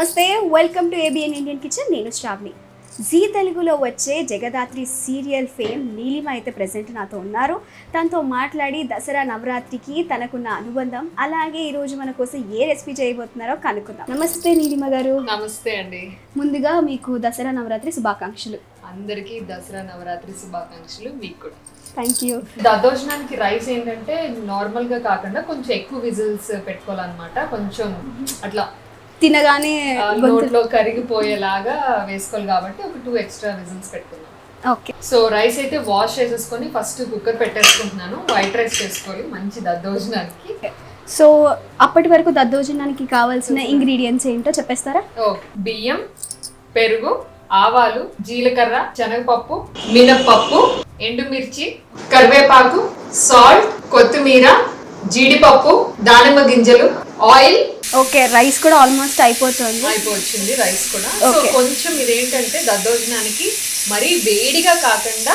నమస్తే welcome to ABN Indian kitchen నేను Shravni G తెలుగులో వచ్చే జగదాత్రి సీరియల్ ఫేమ్ నీలిమ అయితే ప్రజెంట్ నాతో ఉన్నారు. తనతో మాట్లాడి దసరా నవరాత్రికి తనకున్న అనుబంధం అలాగే ఈరోజు మన కోసం ఏ రెసిపీ చేయబోతున్నారో కనుక్కుందాం. నమస్తే నీలిమ గారు. నమస్తే అండి. ముందుగా మీకు దసరా నవరాత్రి శుభాకాంక్షలు. అందరికీ దసరా నవరాత్రి శుభాకాంక్షలు మీకు కూడా. థ్యాంక్ యూ దద్దోజనానికి రైస్ ఏంటంటే నార్మల్గా కాకుండా కొంచెం ఎక్కువ విజిల్స్ పెట్టుకోవాలన్నమాట. కొంచెం అట్లా తినగానే నోట్లో కరిగిపోయేలాగా వేసుకోవాలి కాబట్టి ఒక టూ ఎక్స్ట్రా విజిల్స్ పెట్టుకున్నాం ఓకే. సో రైస్ అయితే వాష్ చేసేసుకొని ఫస్ట్ కుక్కర్ పెట్టేసుకుంటున్నాను. వైట్ రైస్ చేసుకోవాలి. మంచి దద్దోజనానికి. సో అప్పటి వరకు దద్దోజనానికి కావాల్సిన ఇంగ్రీడియంట్స్ ఏంటో చెప్పేస్తారా? బియ్యం పెరుగు ఆవాలు జీలకర్ర శనగపప్పు మినప్పప్పు ఎండుమిర్చి కరివేపాకు సాల్ట్ కొత్తిమీర జీడిపప్పు దానిమ్మ గింజలు ఆయిల్. ఓకే రైస్ కూడా ఆల్మోస్ట్ అయిపోతుంది. అయిపోవచ్చింది రైస్ కూడా. సో. కొంచెం ఇదేంటంటే దద్దోజనానికి మరీ వేడిగా కాకుండా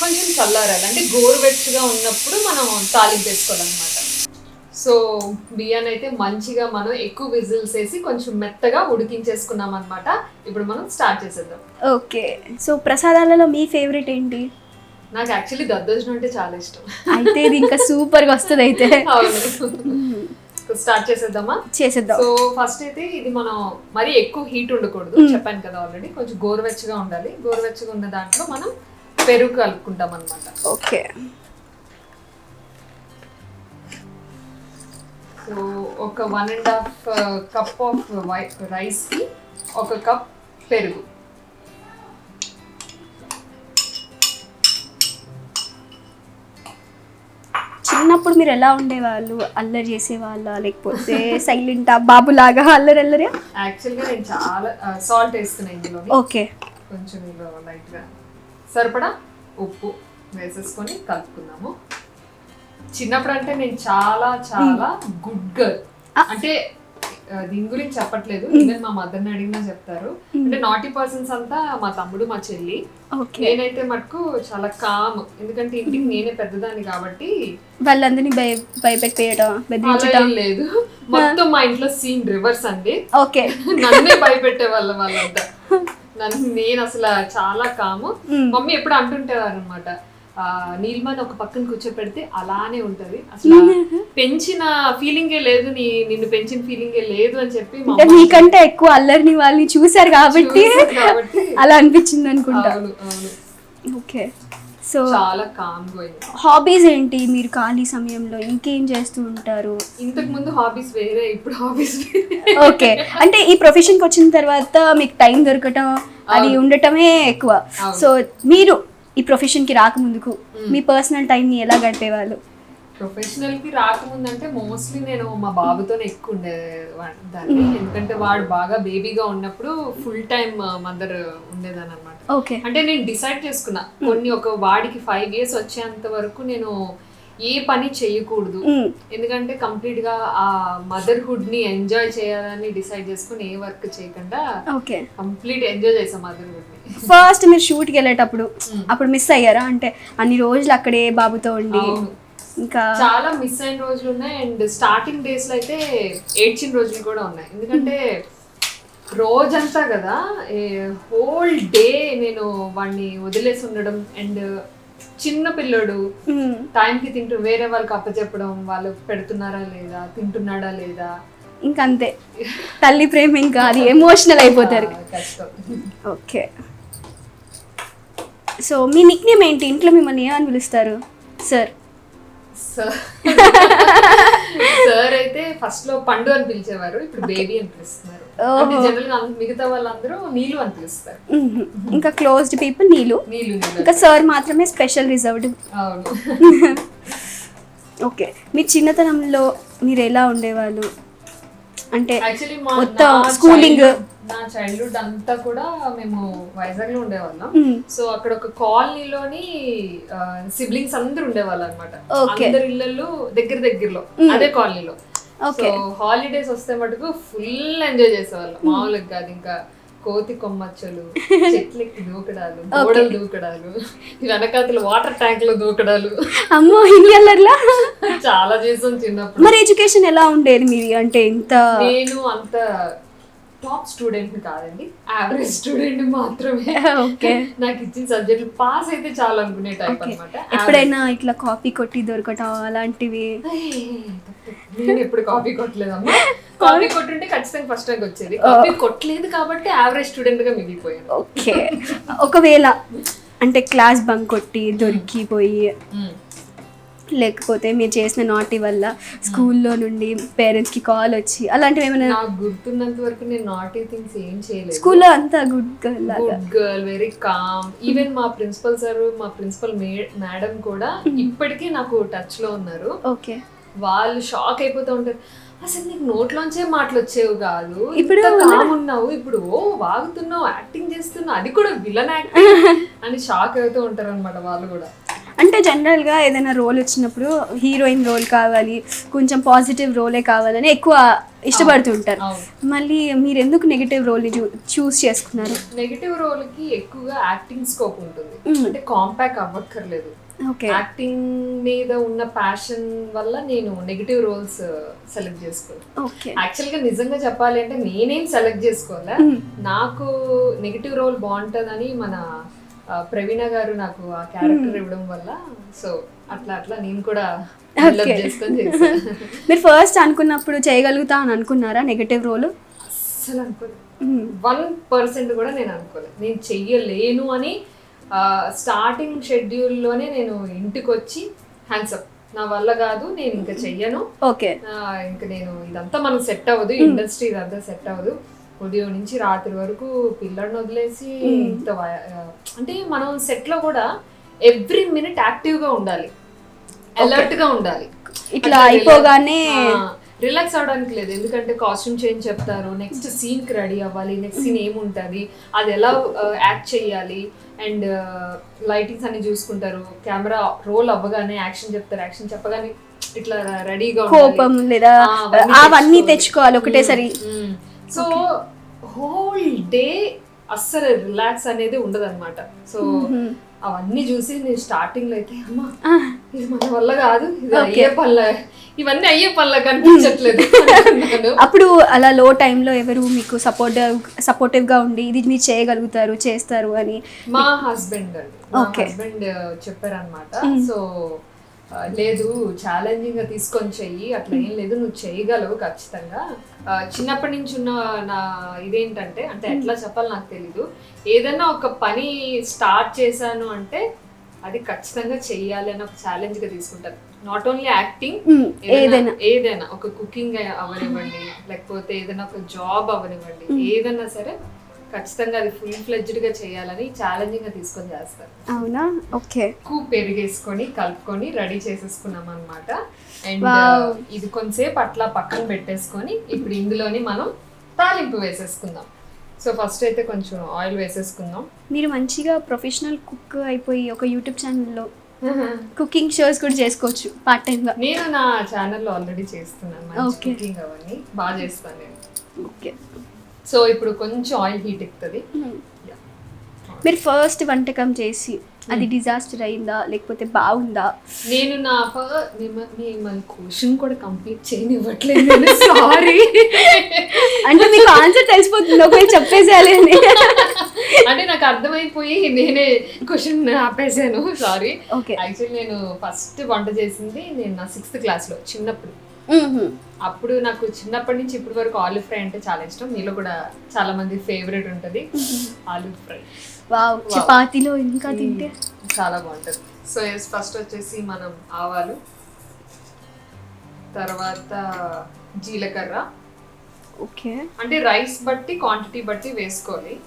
కొంచెం చల్లారాలి. అంటే గోరువెచ్చగా ఉన్నప్పుడు మనం తాలింపు వేసుకోవాలన్నమాట. సో బియ్యాన్ని అయితే మంచిగా మనం ఎక్కువ విజిల్స్ వేసి కొంచెం మెత్తగా ఉడికించేసుకున్నాం అనమాట ఇప్పుడు మనం స్టార్ట్ చేసేద్దాం. ఓకే. సో ప్రసాదాలలో మీ ఫేవరెట్ ఏంటి? నాకు యాక్చువల్లీ దద్దోజనం అంటే చాలా ఇష్టం. అయితే ఇది ఇంకా సూపర్గా వస్తుంది అయితే అవును. స్టార్ట్ చేసేద్దామా? చేసేద్దాం. సో ఫస్ట్ అయితే ఇది మనం మరీ ఎక్కువ హీట్ ఉండకూడదు. చెప్పాను కదా ఆల్రెడీ కొంచెం గోరువెచ్చగా ఉండాలి. గోరువెచ్చగా ఉన్న దాంట్లో మనం పెరుగు కలుపుకుంటాం అనమాట ఓకే. సో ఒక one and half cup of రైస్కి ఒక కప్ పెరుగు. చిన్నప్పుడు మీరు ఎలా ఉండేవాళ్ళు? అల్లరి చేసేవాళ్ళ? లేకపోతే సైలెంట్? బాబులాగా అల్లరి అల్లరి యాక్చువల్గా నేను చాలా సాల్ట్ వేస్తున్నాను ఇందులో ఓకే. కొంచెం ఇందులో లైట్గా సరిపడా ఉప్పు వేసేసుకొని కలుపుకుందాము. చిన్నప్పుడు అంటే నేను చాలా చాలా గుడ్ గర్ల్. అంటే దీని గురించి చెప్పట్లేదు. ఈవెన్ మా మదర్ని అడిగినా చెప్తారు. అంటే నాటీ పర్సన్స్ అంతా మా తమ్ముడు మా చెల్లి. ఓకే. నేనైతే మటుకు చాలా కామ్ ఎందుకంటే ఇంటికి నేనే పెద్దదాన్ని కాబట్టి వాళ్ళందరినీ భయ భయపెట్టేయడం బెదిరించడం లేదు. మొత్తం మా ఇంట్లో సీన్ రివర్స్ అండి. ఓకే. నన్నే భయపెట్టే వాళ్ళ వాళ్ళంతా. నన్ను నేను అసలు చాలా కాము మ్మ్. మమ్మీ ఎప్పుడు అంటుంటేవారు అనమాట నీల్మని ఒక పక్కన కూర్చోపెడితే అలానే ఉంటది. అసలు పెంచిన ఫీలింగే లేదు నీ నిన్ను పెంచిన ఫీలింగే లేదు అని చెప్పి మీకంటే ఎక్కువ అల్లరిని వాళ్ళని చూసారు కాబట్టి అలా అనిపించింది అనుకుంటా. ఓకే. సో చాలా కామ్ గోయింగ్ హాబీస్ ఏంటి మీరు ఖాళీ సమయంలో? ఇంకేం చేస్తూ ఉంటారు? ఇంతకు ముందు హాబీస్ వేరే ఇప్పుడు హాబీస్ ఓకే. అంటే ఈ ప్రొఫెషన్కి వచ్చిన తర్వాత మీకు టైం దొరకటం అది ఉండటమే ఎక్కువ. సో మీరు ఈ ప్రొఫెషన్కి రాకముందుకు మీ పర్సనల్ టైంని ఎలా గడిపేవాళ్ళు? ప్రొఫెషనల్కి రాకముందంటే మోస్ట్లీ నేను మా బాబుతోనే ఎక్కువ ఉండేదాన్ని ఎందుకంటే వాడు బాగా బేబీగా ఉన్నప్పుడు ఫుల్ టైం మదర్ ఉండేదాన్ని అనమాట ఓకే. అంటే నేను డిసైడ్ చేసుకున్నా. కొన్ని ఒక వాడికి ఫైవ్ ఇయర్స్ వచ్చేంత వరకు నేను ఏ పని చేయకూడదు. ఎందుకంటే కంప్లీట్గా ఆ మదర్హుడ్ని ఎంజాయ్ చేయాలని డిసైడ్ చేసుకుని ఏ వర్క్ చేయకుండా ఓకే. కంప్లీట్ ఎంజాయ్ చేసాం మదర్హుడ్. ఫస్ట్ మీరు షూట్కి వెళ్ళేటప్పుడు అప్పుడు మిస్ అయ్యారా? అంటే అన్ని రోజులు అక్కడే బాబుతో ఉండి. ఇంకా చాలా మిస్ అయిన రోజులు ఉన్నాయి. అండ్ స్టార్టింగ్ డేస్లో అయితే ఏడ్చిన రోజులు కూడా ఉన్నాయి. ఎందుకంటే రోజంతా కదా హోల్ డే నేను వాడిని వదిలేసి ఉండడం అండ్ చిన్న పిల్లడు. టైంకి తింటూ వేరే వాళ్ళకి అప్పచెప్పడం వాళ్ళు పెడుతున్నారా లేదా తింటున్నాడా లేదా? ఇంకా అంతే తల్లి ప్రేమ ఇంకా అది ఎమోషనల్ అయిపోతారు. ఓకే సో మీ నిక్ నేమ్ ఏంటి? ఇంట్లో మిమ్మల్ని ఏమని పిలుస్తారు? సార్ సార్ సార్ అయితే ఫస్ట్లో పండు అని పిలిచేవారు ఇప్పుడు బేబీ అని పిలుస్తున్నారు. అంటే జనరల్గా అంద- మిగతా వాళ్ళందరూ అని పిలుస్తారు. ఇంకా క్లోజ్డ్ పీపుల్ నీళ్ళు ఇంకా సార్ మాత్రమే స్పెషల్ రిజర్వ్డ్ అవును. ఓకే మీ చిన్నతనంలో మీరు ఎలా ఉండేవాళ్ళు? అంటే మొత్తం childhood- నా చైల్డ్హుడ్ అంతా కూడా మేము వైజాగ్లో ఉండేవాళ్ళం. మ్మ్. సో అక్కడ ఒక కాలనీలోని సిబ్లింగ్స్ అందరూ ఉండేవాళ్ళు అనమాట. అందరి ఇళ్ళల్లో దగ్గర దగ్గరలో అదే కాలనీలో. సో. హాలిడేస్ వస్తే మటుకు ఫుల్ ఎంజాయ్ చేసేవాళ్ళం. మామూలుగా కాదు ఇంకా కోతి కొమ్మచ్చలు చెట్లెక్కి దూకడాలు గోడలు దూకడాలు వెనకాతలు వాటర్ ట్యాంక్లో దూకడాలు. అమ్మో ఇన్ని అల్లర్లా? చాలా చేసాం చిన్నప్పుడు. మరి ఎడ్యుకేషన్ ఎలా ఉండేది మీది? అంటే ఇంత నేను అంత టాప్ స్టూడెంట్ కాదండి యావరేజ్ స్టూడెంట్ మాత్రమే. ఓకే నాకు ఇచ్చిన సబ్జెక్టులు పాస్ అయితే చాలు అనుకునే టైప్ అనమాట ఎప్పుడైనా ఇట్లా కాపీ కొట్టి దొరకటం అలాంటివి? నేను ఎప్పుడు కాపీ కొట్టలేదమ్మా. కాపీ కొట్టుంటే ఖచ్చితంగా ఫస్ట్ ర్యాంక్ వచ్చేది. కాపీ కొట్టలేదు కాబట్టి యావరేజ్ స్టూడెంట్గా మిగిలిపోయాను. ఓకే ఒకవేళ అంటే క్లాస్ బంక్ కొట్టి దొరికిపోయి లేకపోతే మీరు చేసిన నాటి వల్ల స్కూల్లో నుండి పేరెంట్స్కి కాల్ వచ్చి అలాంటివి ఏమైనా నాకు గుర్తున్నంత వరకు నేను నాటీ థింగ్స్ ఏం చేయలేదు. స్కూల్లో అంతా గుడ్ గర్ల్ లాగా. Good girl very calm. Even మా ప్రిన్సిపల్ సార్ మా ప్రిన్సిపల్ మేడం కూడా ఇప్పటికీ నాకు టచ్లో ఉన్నారు. ఓకే. వాళ్ళు షాక్ అయిపోతూ ఉంటారు. అసలు నీకు నోట్లోంచే మాటలు వచ్చేవి కాదు. ఇప్పుడు ఉన్నావు. ఇప్పుడు ఓ వాగుతున్నావు యాక్టింగ్ చేస్తున్నావు. అది కూడా విలన్ యాక్టింగ్. అని షాక్ అవుతూ ఉంటారు అనమాట వాళ్ళు కూడా. అంటే జనరల్గా ఏదైనా రోల్ వచ్చినప్పుడు హీరోయిన్ రోల్ కావాలి కొంచెం పాజిటివ్ రోలే కావాలని ఎక్కువ ఇష్టపడుతుంటారు మళ్ళీ మీరు ఎందుకు నెగిటివ్ రోల్ని చూస్ చేసుకున్నారు? నెగిటివ్ రోల్కి ఎక్కువగా యాక్టింగ్ స్కోప్ ఉంటుంది. అంటే కాంపాక్ట్ అవ్వక్కర్లేదు. ఓకే. యాక్టింగ్ మీద ఉన్న ప్యాషన్ వల్ల నేను నెగిటివ్ రోల్స్ సెలెక్ట్ చేసుకోను. ఓకే. యాక్చువల్గా నిజంగా చెప్పాలి అంటే నేనేం సెలెక్ట్ చేసుకోవాలా? నాకు నెగిటివ్ రోల్ బాగుంటుందని మన ప్రవీణ గారు నాకు ఆ క్యారెక్టర్ ఇవ్వడం వల్ల సో అట్లా అట్లా నేను కూడా మీరు ఫస్ట్ అనుకున్నప్పుడు చేయగలుగుతా అని అనుకున్నారా నెగిటివ్ రోల్ అనుకోలేదు. వన్ పర్సెంట్ కూడా నేను అనుకోలేదు. నేను చెయ్యలేను అని స్టార్టింగ్ షెడ్యూల్లోనే నేను ఇంటికి వచ్చి హ్యాండ్సప్ నా వల్ల కాదు నేను ఇంకా చెయ్యను. ఓకే ఇంకా నేను ఇదంతా మనకు సెట్ అవ్వదు ఇండస్ట్రీ ఇదంతా సెట్ అవ్వదు. ఉదయం నుంచి రాత్రి వరకు పిల్లడిని వదిలేసి ఇంత అంటే మనం సెట్లో కూడా ఎవ్రీ మినిట్ యాక్టివ్గా ఉండాలి. అలర్ట్గా ఉండాలి. ఇట్లా అయిపోగానే రిలాక్స్ అవడానికి లేదు. ఎందుకంటే కాస్ట్యూమ్ చేంజ్ చెప్తారు. నెక్స్ట్ సీన్కి రెడీ అవ్వాలి. నెక్స్ట్ సీన్ ఏముంటది? అది ఎలా యాక్ట్ చేయాలి? అండ్ లైటింగ్స్ అన్ని చూసుకుంటారు. కెమెరా రోల్ అవ్వగానే యాక్షన్ చెప్తారు. యాక్షన్ చెప్పగానే ఇట్లా రెడీగా కోపం లేదా అవన్నీ తెచ్చుకోవాలి. ఒకటేసారి. సో హోల్ డే అస్సలు రిలాక్స్ అనేది ఉండదు అనమాట సో అవన్నీ చూసి నేను స్టార్టింగ్లో అయితే అమ్మా ఇది మన వల్ల కాదు ఇది అయ్యే పనుల ఇవన్నీ అయ్యే పనుల కనిపించట్లేదు. అప్పుడు అలా లో టైంలో ఎవరు మీకు సపోర్టివ్ సపోర్టివ్గా ఉండి ఇది మీరు చేయగలుగుతారు చేస్తారు అని మా హస్బెండ్ అండి. హస్బెండ్ చెప్పారనమాట సో లేదు ఛాలెంజింగ్గా తీసుకొని చెయ్యి. అట్లా ఏం లేదు నువ్వు చేయగలవు ఖచ్చితంగా. చిన్నప్పటి నుంచి ఉన్న నా ఇదేంటంటే అంటే ఎట్లా చెప్పాలి నాకు తెలీదు. ఏదైనా ఒక పని స్టార్ట్ చేశాను అంటే అది ఖచ్చితంగా చెయ్యాలి అని ఒక ఛాలెంజ్గా తీసుకుంటాను. నాట్ ఓన్లీ యాక్టింగ్ ఏదైనా ఏదైనా. ఒక కుకింగ్ అవనివ్వండి లేకపోతే ఏదైనా ఒక జాబ్ అవనివ్వండి ఏదైనా సరే ఖచ్చితంగా అది ఫుల్ ఫ్లెడ్జ్డ్గా చేయాలని ఛాలెంజింగ్గా తీసుకొని చేస్తారు. అవునా? ఓకే. ఎక్కువ పెరిగేసుకొని కలుపుకొని రెడీ చేసేసుకున్నాం అనమాట అండ్ Wow. ఇది కొంతసేపు అట్లా పక్కన పెట్టేసుకొని ఇప్పుడు ఇందులోని మనం తాలింపు వేసేసుకుందాం. సో ఫస్ట్ అయితే కొంచెం ఆయిల్ వేసేసుకుందాం. మీరు మంచిగా ప్రొఫెషనల్ కుక్ అయిపోయి ఒక యూట్యూబ్ ఛానల్లో కుకింగ్ షోస్ కూడా చేసుకోవచ్చు పార్ట్ టైంగా నేను నా ఛానల్లో ఆల్రెడీ చేస్తున్నాను. కుకింగ్ అవన్నీ. బాగా చేస్తాను నేను. ఓకే సో ఇప్పుడు కొంచెం ఆయిల్ హీట్ ఎక్కుతుంది. మీరు ఫస్ట్ వంటకం చేసి అది డిజాస్టర్ అయిందా? లేకపోతే బాగుందా? నేను నా మిమ్మల్ని క్వశ్చన్ కూడా కంప్లీట్ చేయనివ్వట్లేదు సారీ అంటే మీకు ఆన్సర్ తెలిసిపోతుంది. ఒకవేళ చెప్పేసేయాలి అంటే నాకు అర్థమైపోయి నేనే క్వశ్చన్ ఆపేసాను. సారీ ఓకే యాక్చువల్లీ నేను ఫస్ట్ వంట చేసింది నేను నా సిక్స్త్ క్లాస్లో చిన్నప్పుడు. అప్పుడు నాకు చిన్నప్పటి నుంచి ఇప్పటి వరకు ఆలూ ఫ్రై అంటే చాలా ఇష్టం. మీలో కూడా చాలా మంది ఫేవరెట్ ఉంటుంది. ఆలూ ఫ్రై. వావ్ చపాతీలో ఇంకా తింటే? చాలా బాగుంటుంది. సో ఎస్ ఫస్ట్ వచ్చేసి మనం ఆవాలు తర్వాత జీలకర్ర. ఓకే. అంటే రైస్ బట్టి క్వాంటిటీ బట్టి వేసుకోవాలి.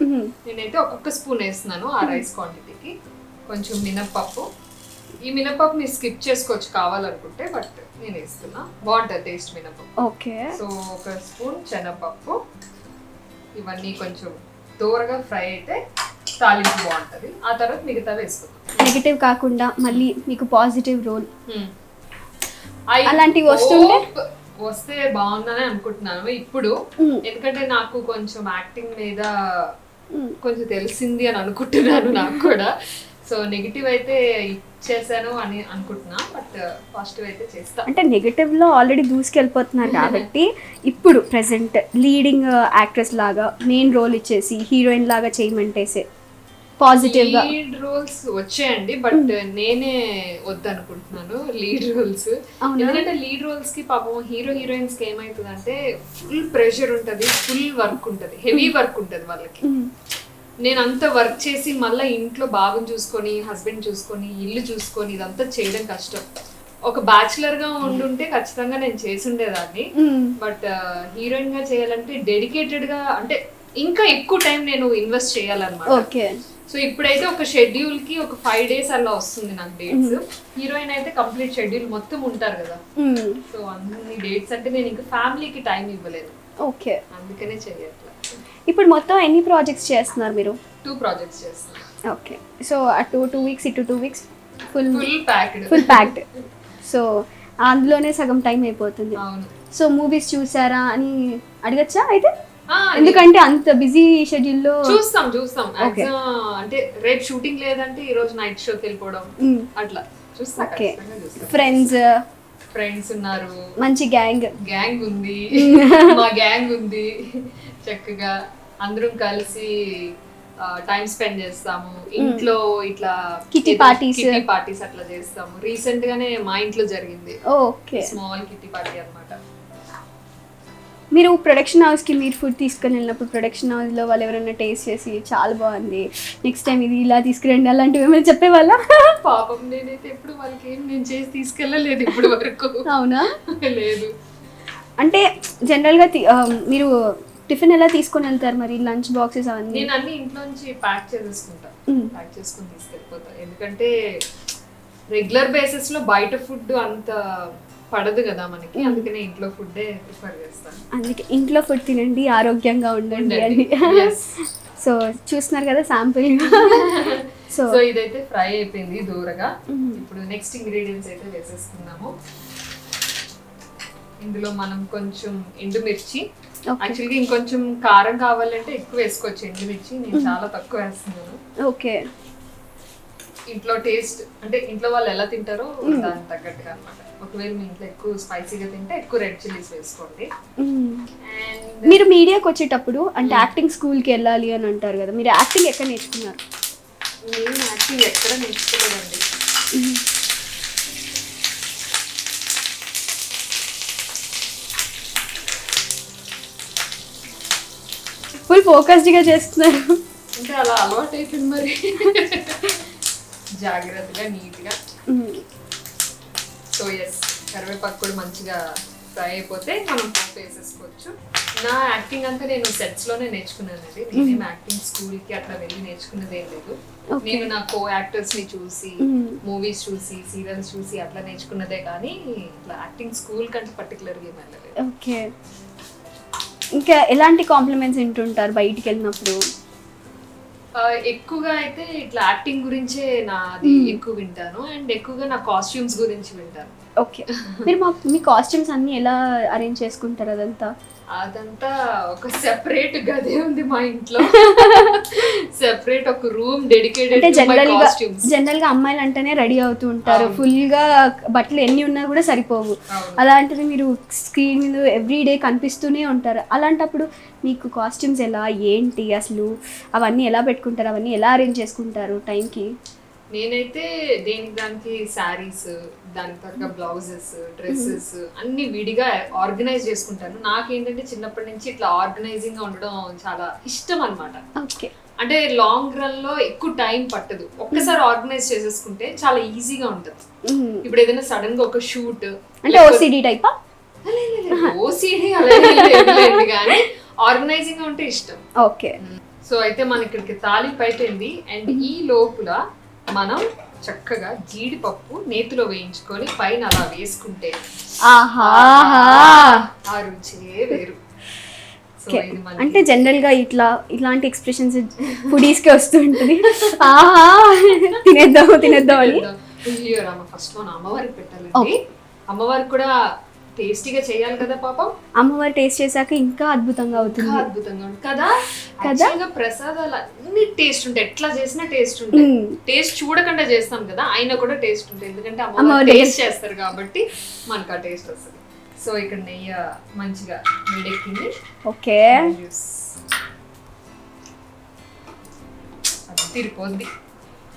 నేనైతే ఒక్కొక్క స్పూన్ వేస్తున్నాను ఆ రైస్ క్వాంటిటీకి కొంచెం మినప్పప్పు. ఈ మినప్పప్పు మీరు స్కిప్ చేసుకోవచ్చు కావాలనుకుంటే బట్ నేను వేస్తున్నా బాగుంటుంది టేస్ట్ మినప్పప్పు ఓకే. సో ఒక స్పూన్ శనగపప్పు. ఇవన్నీ కొంచెం దూరగా ఫ్రై అయితే తాలింపు బాగుంటుంది. ఆ తర్వాత మిగతా వేసుకుందాం. నెగిటివ్ కాకుండా మళ్ళీ మీకు పాజిటివ్ రోల్ అలాంటివి వస్తుంటే? hope వస్తే బాగుందని అనుకుంటున్నాను. ఇప్పుడు. ఎందుకంటే నాకు కొంచెం యాక్టింగ్ మీద కొంచెం తెలిసింది అని అనుకుంటున్నాను నాకు కూడా. సో నెగిటివ్ అయితే ఇచ్చేసాను అని అనుకుంటున్నా బట్ పాజిటివ్ అయితే చేస్తా. అంటే నెగటివ్లో ఆల్రెడీ దూసుకెళ్ళిపోతున్నారు కాబట్టి ఇప్పుడు ప్రెసెంట్ లీడింగ్ యాక్ట్రెస్ లాగా మెయిన్ రోల్ ఇచ్చేసి హీరోయిన్ లాగా చేయమంటేసే పాజిటివ్గా. లీడ్ రోల్స్ వచ్చాయండి బట్ నేనే వద్దనుకుంటున్నాను లీడ్ రోల్స్? ఎందుకంటే లీడ్ రోల్స్కి పాపం హీరో హీరోయిన్స్కి ఏమైతుందంటే ఫుల్ ప్రెషర్ ఉంటది ఫుల్ వర్క్ ఉంటది హెవీ వర్క్ ఉంటది వాళ్ళకి. నేను అంత వర్క్ చేసి మళ్ళీ ఇంట్లో బాబుని చూసుకొని హస్బెండ్ చూసుకొని ఇల్లు చూసుకొని ఇదంతా చేయడం కష్టం. ఒక బ్యాచులర్గా ఉండుంటే ఖచ్చితంగా నేను చేసుండేదాన్ని. బట్ హీరోయిన్గా చేయాలంటే డెడికేటెడ్గా అంటే ఇంకా ఎక్కువ టైం నేను ఇన్వెస్ట్ చేయాలన్నమాట. ఓకే. సో ఇప్పుడైతే ఒక షెడ్యూల్కి ఒక ఫైవ్ డేస్ అలా వస్తుంది నాకు డేట్స్ హీరోయిన్ అయితే కంప్లీట్ షెడ్యూల్ మొత్తం ఉంటారు కదా. సో అన్ని డేట్స్ అంటే నేను ఇంకా ఫ్యామిలీకి టైం ఇవ్వలేదు. ఓకే. అందుకనే చేయట్లేదు ఇప్పుడు మొత్తం ఎన్ని ప్రాజెక్ట్స్ చేస్తున్నారు మీరు? టూ ప్రాజెక్ట్స్ చేస్తాను ఓకే సో అటు టూ వీక్స్ ఇటు two weeks full packed full packed so అందులోనే సగం టైం అయిపోతుంది. అవును. సో మూవీస్ చూసారా అని అడగచ్చా అయితే? ఆ, ఎందుకంటే అంత బిజీ షెడ్యూల్లో చూస్తాం చూస్తాం. Maximum అంటే రేపు షూటింగ్ లేదంటే ఈ రోజు నైట్ షోకి వెళ్ళిపోవడం అట్లా. చూస్తా చూస్తా. ఫ్రెండ్స్ ఫ్రెండ్స్ ఉన్నారు. మంచి గ్యాంగ్ గ్యాంగ్ ఉంది. మా గ్యాంగ్ ఉంది. చక్కగా అందరం కలిసి టైం స్పెండ్ చేస్తాము. ఇంట్లో ఇట్లా Kitty parties. కిటీ పార్టీస్ అట్లా చేస్తాము. రీసెంట్ గానే మా ఇంట్లో జరిగింది. ఓకే. స్మాల్ కిటీ పార్టీ అన్నమాట. మీరు ప్రొడక్షన్ హౌస్కి మీరు ఫుడ్ తీసుకొని వెళ్ళినప్పుడు ప్రొడక్షన్ హౌస్లో వాళ్ళు ఎవరైనా టేస్ట్ చేసి చాలా బాగుంది నెక్స్ట్ టైం ఇది ఇలా తీసుకురండి అలాంటివి ఏమైనా చెప్పేవాళ్ళ? పాపం నేనైతే ఎప్పుడు వాళ్ళకి ఏం నేను చేసి తీసుకెళ్ళలేదు ఇప్పుడు వరకు. అవునా? లేదు. అంటే జనరల్గా మీరు టిఫిన్ ఎలా తీసుకొని వెళ్తారు మరి? లంచ్ బాక్సెస్ అవన్నీ? నేను అన్ని ఇంట్లో నుంచి ప్యాక్ చేసేసుకుంటా. ప్యాక్ చేసుకుని తీసుకెళ్ళిపోతా. ఎందుకంటే రెగ్యులర్ బేసిస్లో బయట ఫుడ్ అంత పడదు కదా మనకి. అందుకనే ఇంట్లో ఫుడ్ ప్రిఫర్ చేస్తాను అందుకే ఇంట్లో ఫుడ్ తినండి ఆరోగ్యంగా ఉండండి అని. సో చూస్తున్నారు కదా శాంపుల్. సో సో ఇదైతే ఫ్రై అయిపోయింది దూరగా. ఇప్పుడు నెక్స్ట్ ఇంగ్రీడియంట్స్ అయితే వేసేసుకున్నాము ఇందులో మనం కొంచెం ఎండుమిర్చి. యాక్చువల్గా ఇంకొంచెం కారం కావాలంటే ఎక్కువ వేసుకోవచ్చు ఎండుమిర్చి. నేను చాలా తక్కువ వేస్తున్నాను. ఓకే. ఇంట్లో టేస్ట్ అంటే ఇంట్లో వాళ్ళు ఎలా తింటారో దానికి తగ్గట్టుగా అనమాట ఒకవేళ మీ ఇంట్లో ఎక్కువ స్పైసీగా తింటే ఎక్కువ రెడ్ చిల్లీస్ వేసుకోండి. అండ్ మీరు మీడియాకి వచ్చేటప్పుడు అంటే యాక్టింగ్ స్కూల్కి వెళ్ళాలి అని అంటారు కదా మీరు యాక్టింగ్ ఎక్కడ నేర్చుకున్నారు? నేను యాక్టింగ్ ఎక్కడ నేర్చుకోలేదండి. ఫుల్ ఫోకస్డ్గా చేస్తున్నారు. అంటే అలా అలవాటు అయిపోయింది మరి. జాగ్రత్తగా నీట్గా. సో ఎస్ కరివేపాకు కూడా మంచిగా ఫ్రై అయిపోతే మనం పోపు వేసేసుకోవచ్చు. నా యాక్టింగ్ అంతా నేను సెట్స్లోనే నేర్చుకున్నానండి. నేనేం యాక్టింగ్ స్కూల్కి అట్లా వెళ్ళి నేర్చుకున్నది ఏం లేదు. నేను నా కో యాక్టర్స్ని చూసి. మూవీస్ చూసి సీరియల్స్ చూసి అట్లా నేర్చుకున్నదే కానీ ఇట్లా యాక్టింగ్ స్కూల్ కంటే పర్టికులర్గా ఏం వెళ్ళలేదు. ఓకే. ఇంకా ఎలాంటి కాంప్లిమెంట్స్ వింటుంటారు బయటికి వెళ్ళినప్పుడు? ఎక్కువగా అయితే ఇట్లా యాక్టింగ్ గురించే నాది ఎక్కువ వింటాను. అండ్ ఎక్కువగా నా కాస్ట్యూమ్స్ గురించి వింటాను. ఓకే మీరు మా మీ కాస్ట్యూమ్స్ అన్నీ ఎలా అరేంజ్ చేసుకుంటారు అదంతా? అదంతా ఒక సెపరేట్ గదే ఉంది మా ఇంట్లో. సెపరేట్ ఒక రూమ్ డెడికేటెడ్ జనరల్గా జనరల్గా అమ్మాయిలు అంటేనే రెడీ అవుతూ ఉంటారు. ఫుల్గా బట్టలు ఎన్ని ఉన్నా కూడా సరిపోవు. అలాంటిది మీరు స్క్రీన్ మీద ఎవ్రీ డే కనిపిస్తూనే ఉంటారు. అలాంటప్పుడు మీకు కాస్ట్యూమ్స్ ఎలా ఏంటి అసలు? అవన్నీ ఎలా పెట్టుకుంటారు? అవన్నీ ఎలా అరేంజ్ చేసుకుంటారు? టైంకి నేనైతే దేనికి దానికి శారీస్ దానికి తగ్గ బ్లౌజెస్ డ్రెస్సెస్ అన్ని విడిగా ఆర్గనైజ్ చేసుకుంటాను. నాకేంటంటే చిన్నప్పటి నుంచి ఇట్లా ఆర్గనైజింగ్గా ఉండడం చాలా ఇష్టం అన్నమాట. ఓకే. అంటే లాంగ్ రన్లో ఎక్కువ టైం పట్టదు. ఒక్కసారి ఆర్గనైజ్ చేసేసుకుంటే చాలా ఈజీగా ఉంటుంది. ఇప్పుడు ఏదైనా సడన్గా ఒక షూట్ అంటే ఓసిడి టైపా ఓసిడి అలాగే కానీ ఆర్గనైజింగ్ ఉంటే ఇష్టం. ఓకే. సో అయితే మన ఇక్కడికి తాలింపు అయిపోయింది అండ్ ఈ లోపల మనం చక్కగా జీడిపప్పు నేతిలో వేయించుకొని పైన అలా వేసుకుంటే ఆహా. ఆ రుచే వేరు. అంటే జనరల్గా ఇట్లా ఇలాంటి ఎక్స్ప్రెషన్స్ ఫుడీస్కి వస్తూ ఉంటుంది ఆహా. తినేద్దాం. తినేద్దాం అని ఫస్ట్ మన అమ్మవారికి పెట్టాలండి. అమ్మవారికి కూడా టేస్టీగా చేయాలి కదా పాపం. అమ్మవారు టేస్ట్ చేశాక ఇంకా అద్భుతంగా ఇంకా అవుతుంది అద్భుతంగా ఉంటుంది. కదా? కదా? ప్రసాదాలు అన్ని టేస్ట్ ఉంటాయి. ఎట్లా చేసినా టేస్ట్ ఉంటాయి. మ్మ్. టేస్ట్ చూడకుండా చేస్తాం కదా? అయినా కూడా టేస్ట్ ఉంటాయి. ఎందుకంటే అమ్మవారి టేస్ట్ చేస్తారు కాబట్టి మనకు ఆ టేస్ట్ వస్తుంది. సో ఇక్కడ నెయ్యి మంచిగా వేడెక్కింది. ఓకే. తిరిపోద్ది.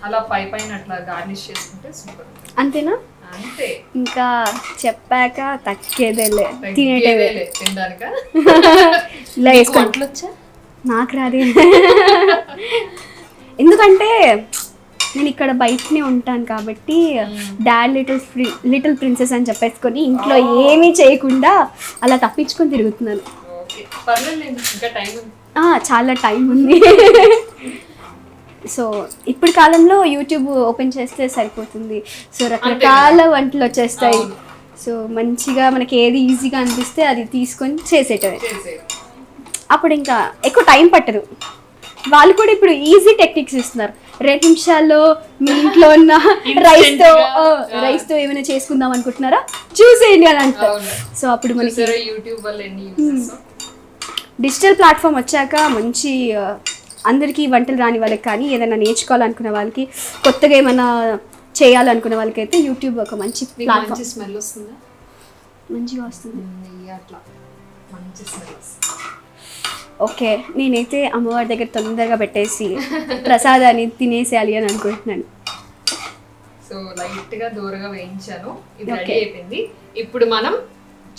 అలా పై పైన అట్లా గార్నిష్ చేసుకుంటే సూపర్ అంతేనా? అంతే ఇంకా చెప్పాక తక్కేదేలే వచ్చా నాకు రాదే. ఎందుకంటే నేను ఇక్కడ బయటనే ఉంటాను కాబట్టి డాడ్ లిటిల్ లిటిల్ ప్రిన్సెస్ అని చెప్పేసుకొని ఇంట్లో ఏమీ చేయకుండా అలా తప్పించుకొని తిరుగుతున్నాను. చాలా టైం ఉంది. సో ఇప్పుడు కాలంలో యూట్యూబ్ ఓపెన్ చేస్తే సరిపోతుంది. సో రకరకాల వంటలు వచ్చేస్తాయి. సో మంచిగా మనకి ఏది ఈజీగా అనిపిస్తే అది తీసుకొని చేసేటమే. చేసేది అప్పుడు ఇంకా ఎక్కువ టైం పట్టదు. వాళ్ళు కూడా ఇప్పుడు ఈజీ టెక్నిక్స్ ఇస్తున్నారు. రెండు నిమిషాల్లో మీ ఇంట్లో ఉన్న రైస్తో గా, రైస్తో ఏమైనా చేసుకుందాం అనుకుంటున్నారా? చూసేయండి అని అంటారు. సో అప్పుడు మనకి డిజిటల్ ప్లాట్ఫామ్ వచ్చాక మంచి అందరికీ వంటలు రాని వాళ్ళకి కానీ ఏదైనా నేర్చుకోవాలనుకునే వాళ్ళకి కొత్తగా ఏమైనా చేయాలనుకునే వాళ్ళకి అయితే యూట్యూబ్ ఒక మంచి మంచి స్మెల్ వస్తుందా? మంచిగా వస్తుంది. అట్లా. మంచి స్మెల్ వస్తుంది. ఓకే నేనైతే అమ్మవారి దగ్గర తొందరగా పెట్టేసి ప్రసాదాన్ని తినేసేయాలి అని అనుకుంటున్నాను. సో లైట్గా దూరగా వేయించాను. ఇది రెడీ. అయిపోయింది. ఇప్పుడు మనం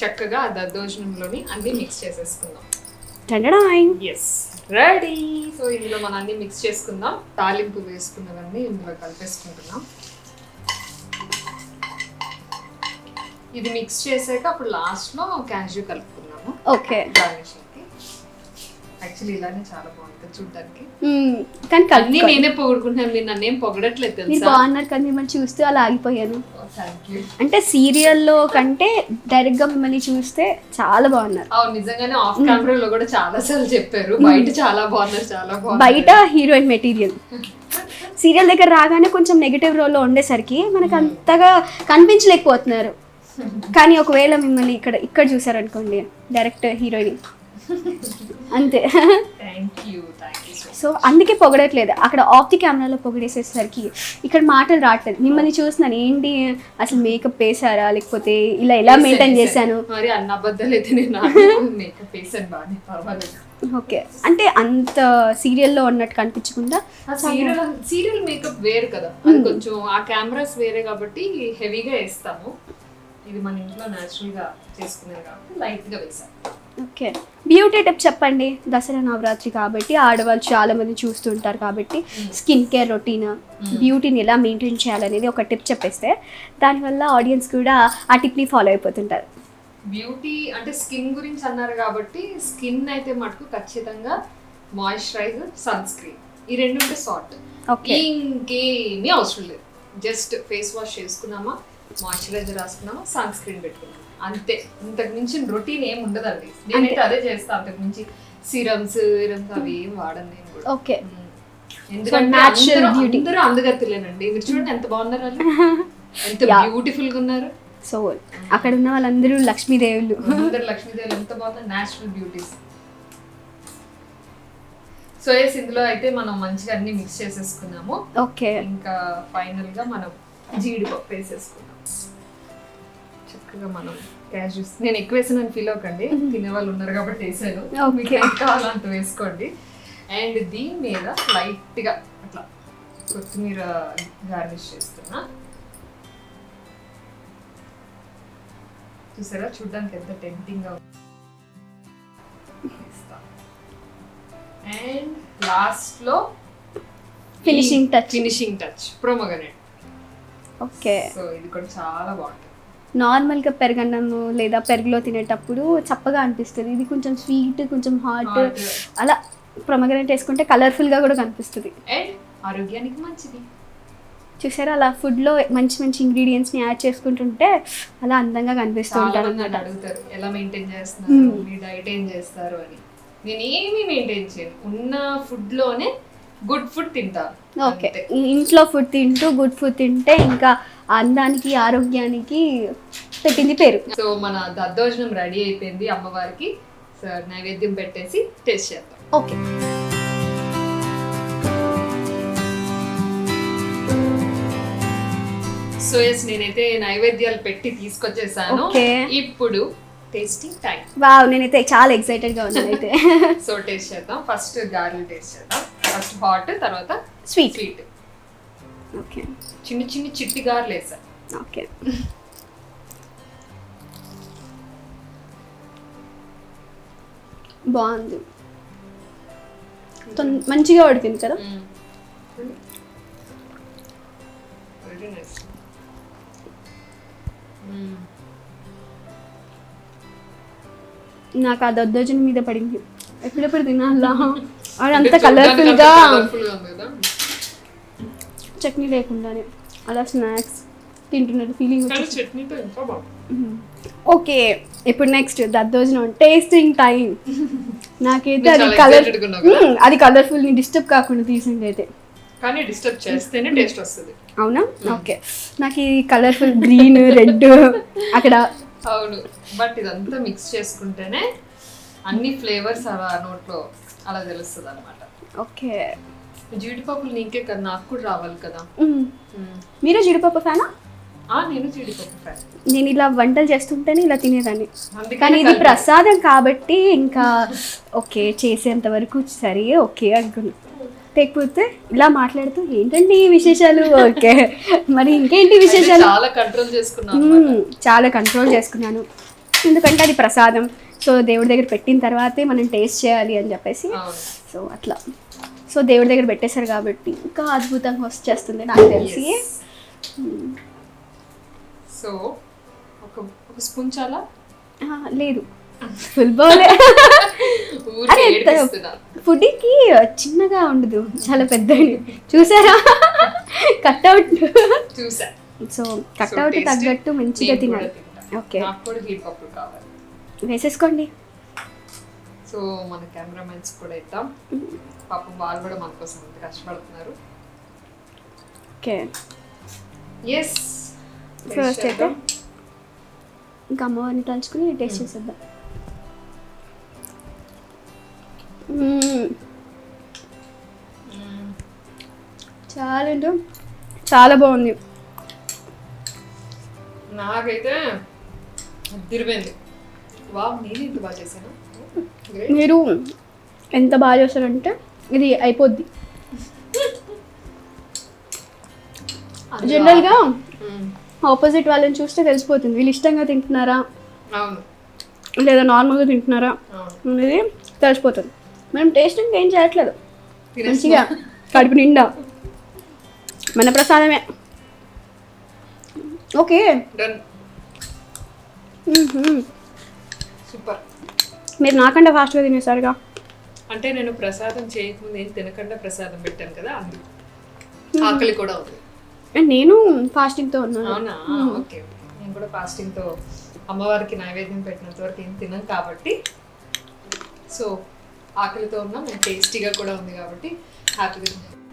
చక్కగా దద్దోజనంలోని అన్ని మిక్స్ చేసేసుకుందాం. ఎస్ రెడీ సో ఇందులో మనం అన్ని మిక్స్ చేసుకుందాం. తాలింపు వేసుకున్నవన్నీ ఇందులో కలిపేసుకుంటున్నాం. ఇది మిక్స్ చేసాక అప్పుడు లాస్ట్లో క్యాష్యూ కలుపుకున్నాము ఓకే గార్నిషింగ్ యాక్చువల్లీ ఇలానే చాలా బాగుంటుంది చూడడానికి. మ్మ్. కానీ అన్ని నేనే పొగుడుకుంటున్నాను మీరు నన్నేం పొగడట్లేదు మీరు తెలుసా? బాగున్నారు కానీ మిమ్మల్ని చూస్తూ అలా ఆగిపోయాను. థ్యాంక్ యూ అంటే సీరియల్లో కంటే డైరెక్ట్గా మిమ్మల్ని చూస్తే చాలా బాగున్నారు. అవును నిజంగానే ఆఫ్ కెమెరాలో కూడా చాలా సార్లు చెప్పారు. బయట చాలా బాగున్నారు చాలా బాగున్నారు. బయట హీరోయిన్ మెటీరియల్. సీరియల్ దగ్గర రాగానే కొంచెం నెగిటివ్ రోల్లో ఉండేసరికి మనకు అంతగా కనిపించలేకపోతున్నారు. కానీ ఒకవేళ మిమ్మల్ని ఇక్కడ ఇక్కడ చూసారనుకోండి డైరెక్ట్ హీరోయిన్. అంతే. సో అందుకే పొగడట్లేదు. అక్కడ ఆఫ్ ది కెమెరాలో పొగిడేసేసరికి ఇక్కడ మాటలు రావట్లేదు. మిమ్మల్ని చూస్తున్నాను ఏంటి? అసలు మేకప్ వేసారా లేకపోతే ఇలా ఎలా మెయింటైన్ చేశాను? ఓకే. అంటే అంత సీరియల్లో ఉన్నట్టు కనిపించకుండా సీరియల్ సీరియల్ మేకప్ వేరు కదా. అది కొంచెం ఆ కెమెరాస్ వేరే కాబట్టి హెవీగా వేస్తాము. ఇది మన ఇంట్లో న్యాచురల్గా చేసుకునేది కాబట్టి లైట్గా వేసాను ఓకే. బ్యూటీ టిప్ చెప్పండి. దసరా నవరాత్రి కాబట్టి ఆడవాళ్ళు చాలా మంది చూస్తుంటారు కాబట్టి స్కిన్ కేర్ రొటీన్ బ్యూటీని ఎలా మెయింటైన్ చేయాలనేది ఒక టిప్ చెప్పేస్తే దానివల్ల ఆడియన్స్ కూడా ఆ టిప్ని ఫాలో అయిపోతుంటారు. బ్యూటీ అంటే స్కిన్ గురించి అన్నారు కాబట్టి స్కిన్ అయితే మటుకు ఖచ్చితంగా మాయిశ్చరైజర్ సన్ స్క్రీన్ ఈ రెండు ఉంటే సాల్ట్ ఓకే ఇంకేమీ అవసరం లేదు. జస్ట్ ఫేస్ వాష్ చేసుకున్నామా మాయిశ్చరైజర్ రాసుకున్నామా సన్ స్క్రీన్ పెట్టుకున్నామా. అంతే. ఇంతకు మించి రొటీన్ ఏం ఉండదండి. నేనైతే అదే చేస్తా అంతకు మించి. సిరమ్స్ సిరమ్స్ అవి ఏం వాడను నేను కూడా. ఓకే. ఎందుకంటే అందరూ- అందగత్తులేనండి. మీరు చూడండి ఎంత బాగున్నారు వాళ్ళు. ఎంత. బ్యూటిఫుల్గా ఉన్నారు. సో అక్కడ ఉన్న వాళ్ళందరూ లక్ష్మీదేవులు. అందరు లక్ష్మీదేవి ఎంత బాగుంది నేచురల్ బ్యూటీస్ సో ఎస్ ఇందులో అయితే మనం మంచిగా అన్ని మిక్స్ చేసేసుకున్నాము. ఓకే ఇంకా ఫైనల్గా మనం జీడిపప్పు వేసేసుకున్నాం చక్కగా మనం క్యాష్యూస్ నేను ఎక్కువ వేసానని ఫీల్ అవ్వకండి. తినే వాళ్ళు ఉన్నారు కాబట్టి వేసాను. మీకు ఎంత కావాలో అంత వేసుకోండి. అండ్ దీని మీద లైట్గా అట్లా కొత్తిమీర గార్నిష్ చేస్తున్నా. చూసారా? చూడడానికి ఎంత టెంప్టింగ్గా అండ్ లాస్ట్లో Finishing touch. ఫినిషింగ్ టచ్ ప్రొమోగనేట్ ఓకే. సో ఇది కూడా చాలా బాగుంటుంది. నార్మల్గా పెరగన్నము లేదా పెరుగులో తినేటప్పుడు చప్పగా అనిపిస్తుంది. ఇది కొంచెం స్వీట్ కొంచెం హాట్. అలా ప్రొమగనేట్ వేసుకుంటే కలర్ఫుల్గా కూడా కనిపిస్తుంది. ఆరోగ్యానికి మంచిది. చూసారా? అలా ఫుడ్లో మంచి మంచి ఇంగ్రీడియంట్స్ని యాడ్ చేసుకుంటుంటే అలా అందంగా కనిపిస్తూ ఉంటారు. అడుగుతారు ఎలా మెయింటైన్ చేస్తున్నారు. మీ డైట్ ఏం చేస్తారు? అని. నేను ఏమీ మెయింటైన్ చేయను. ఉన్న ఫుడ్లోనే గుడ్ ఫుడ్ తింటాను. ఓకే. ఇంట్లో ఫుడ్ తింటూ గుడ్ ఫుడ్ తింటే ఇంకా అందానికి ఆరోగ్యానికి పెట్టింది పేరు. సో మన దద్దోజనం రెడీ అయిపోయింది అమ్మవారికి. సో నైవేద్యం పెట్టేసి టేస్ట్ చేద్దాం. ఓకే. సో ఎస్ నేనైతే నైవేద్యాలు పెట్టి తీసుకొచ్చేసాను. ఇప్పుడు టేస్టింగ్ టైం వావ్ నేనైతే చాలా ఎక్సైటెడ్గా ఉన్నాను అయితే. సో టేస్ట్ చేద్దాం. ఫస్ట్ గారెలు టేస్ట్ చేద్దాం. ఫస్ట్ హాట్ తర్వాత స్వీట్ స్వీట్ ఓకే చిన్న చిన్న చిట్టి గారెలు వేసా. ఓకే బాగుంది. మంచిగా ఉడికింది కదా? నాకు ఆ దద్దోజనం మీద పడింది. ఎప్పుడెప్పుడు తినాలా? అంత కలర్ఫుల్గా చట్నీ లేకుండానే. అలా స్నాక్స్ తింటున్నట్టు ఫీలింగ్ ఓకే ఇప్పుడు నెక్స్ట్ దద్దోజనం. టేస్టింగ్ టైం నాకైతే అది కలర్? అది కలర్ఫుల్ని డిస్టర్బ్ కాకుండా తీసింది అయితే. కానీ డిస్టర్బ్ చేస్తేనే టేస్ట్ వస్తుంది. అవునా? ఓకే. నాకు ఈ కలర్ఫుల్ గ్రీన్ రెడ్ అక్కడ అవును. బట్ ఇదంతా మిక్స్ చేసుకుంటేనే అన్ని ఫ్లేవర్స్ అలా నోట్లో అలా తెలుస్తుంది అనమాట ఓకే. జీడిపప్పులు నీకే కదా నాకు కూడా రావాలి కదా. మీరే జీడిపప్పు ఫ్యానా? నేను జీడిపప్పు ఫ్యాన్. నేను ఇలా వంటలు చేస్తుంటేనే ఇలా తినేదాన్ని. కానీ ఇది ప్రసాదం కాబట్టి ఇంకా ఓకే చేసేంత వరకు సరే ఓకే అనుకున్నా. లేకపోతే ఇలా మాట్లాడుతూ ఏంటండి విశేషాలు? ఓకే. మరి ఇంకేంటి విశేషాలు? చాలా కంట్రోల్ చేసుకున్నాను. చాలా కంట్రోల్ చేసుకున్నాను. ఎందుకంటే అది ప్రసాదం. సో దేవుడి దగ్గర పెట్టిన తర్వాతే మనం టేస్ట్ చేయాలి అని చెప్పేసి. సో అట్లా. సో దేవుడి దగ్గర పెట్టేశారు కాబట్టి ఇంకా అద్భుతంగా వచ్చేస్తుంది నాకు తెలిసి. సో ఒక ఒక స్పూన్ చాలా? లేదు. ఫుల్ బౌలే. ఫుడ్కి చిన్నగా ఉండదు. చాలా పెద్దది. చూసారా? కట్అవుట్ చూసా. సో కట్అవుట్ తగ్గట్టు మంచిగా తినాలి. ఓకే. వేసేసుకోండి. సో మన కెమెరామెన్స్ కూడా ఇద్దాం. పాపం వాళ్ళు కూడా మన కోసం కష్టపడుతున్నారు. ఓకే. ఎస్ ఫస్ట్ అయితే ఇంకా అమ్మవారిని తలుచుకుని టేస్ట్ చేసేద్దాం. మ్మ్. చాలా అంటే చాలా బాగుంది. నాకైతే వావ్ నేను ఇంత బాగా చేశాను. మీరు ఎంత బాగా చేస్తారంటే ఇది అయిపోద్ది. జనరల్గా. ఆపోజిట్ వాళ్ళని చూస్తే తెలిసిపోతుంది. వీళ్ళు ఇష్టంగా తింటున్నారా? లేదా నార్మల్గా తింటున్నారా? అనేది తెలిసిపోతుంది. మనం టేస్టింగ్ ఏం చేయట్లేదు. మంచిగా. కడుపు నిండా. మన ప్రసాదమే ఓకే. సూపర్. మీరు నాకంటే ఫాస్ట్గా తినేసారుగా. అంటే నేను ప్రసాదం చేయకముందు ఏం తినకుండా ప్రసాదం పెట్టాను కదా అందుకు ఆకలి కూడా అండ్ నేను ఫాస్టింగ్తో ఉన్నాను. అవునా? ఓకే నేను కూడా ఫాస్టింగ్తో అమ్మవారికి నైవేద్యం పెట్టినంత వరకు ఏం తిన్నాం కాబట్టి. సో ఆకలితో ఉన్నాం టేస్టీగా కూడా ఉంది కాబట్టి హ్యాపీగా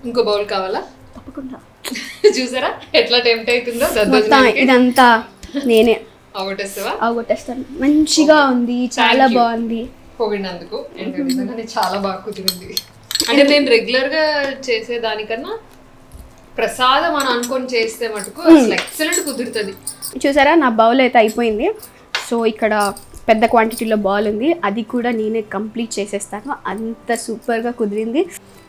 ఇంకో బౌల్ కావాలా? తప్పకుండా. చూసారా? ఎట్లా టెంప్ట్ అవుతుందో ఇదంతా నేనే అవగొట్టేస్తావా? అవగొట్టేస్తాను. మంచిగా ఉంది చాలా. బాగుంది. పొగిడినందుకు. అండ్ చాలా బాగా కుదిరింది. అంటే నేను రెగ్యులర్గా చేసే దానికన్నా ప్రసాదం అని అనుకొని చేస్తే మటుకు అసలు ఎక్సలెంట్ కుదురుతుంది. చూసారా? నా బౌల్ అయితే అయిపోయింది. సో ఇక్కడ పెద్ద క్వాంటిటీలో బాల్ ఉంది. అది కూడా నేనే కంప్లీట్ చేసేస్తాను. అంత సూపర్గా కుదిరింది.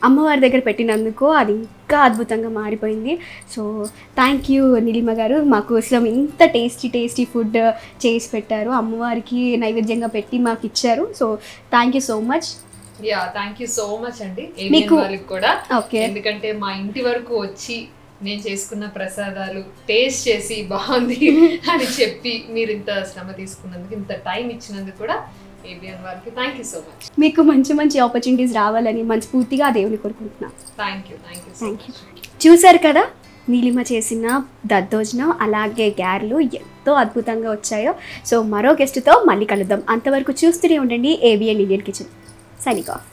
అమ్మవారి దగ్గర పెట్టినందుకు అది ఇంకా అద్భుతంగా మారిపోయింది. సో థ్యాంక్ యూ నీలిమ గారు. మా కోసం ఇంత టేస్టీ టేస్టీ ఫుడ్ చేసి పెట్టారు. అమ్మవారికి నైవేద్యంగా పెట్టి మాకు ఇచ్చారు. So thank you so much yeah thank you so much అండి. మీకు- కూడా. ఓకే ఎందుకంటే మా ఇంటి వరకు వచ్చి నేను చేసుకున్న ప్రసాదాలు టేస్ట్ చేసి బాగుంది అని చెప్పి మీరు ఇంత శ్రమ తీసుకున్నందుకు ఇంత టైం ఇచ్చినందుకు కూడా ఏబిఎన్ వారికి. థ్యాంక్ యూ సో మచ్ మీకు మంచి మంచి ఆపర్చునిటీస్ రావాలని మనస్ఫూర్తిగా దేవుని కోరుకుంటున్నాను thank you thank you thank చూశారు కదా నీలిమ చేసిన దద్దోజనం అలాగే గ్యారెలు ఎంతో అద్భుతంగా వచ్చాయో. సో మరో గెస్ట్తో మళ్ళీ కలుద్దాం. అంతవరకు చూస్తూనే ఉండండి ABN Indian kitchen signing off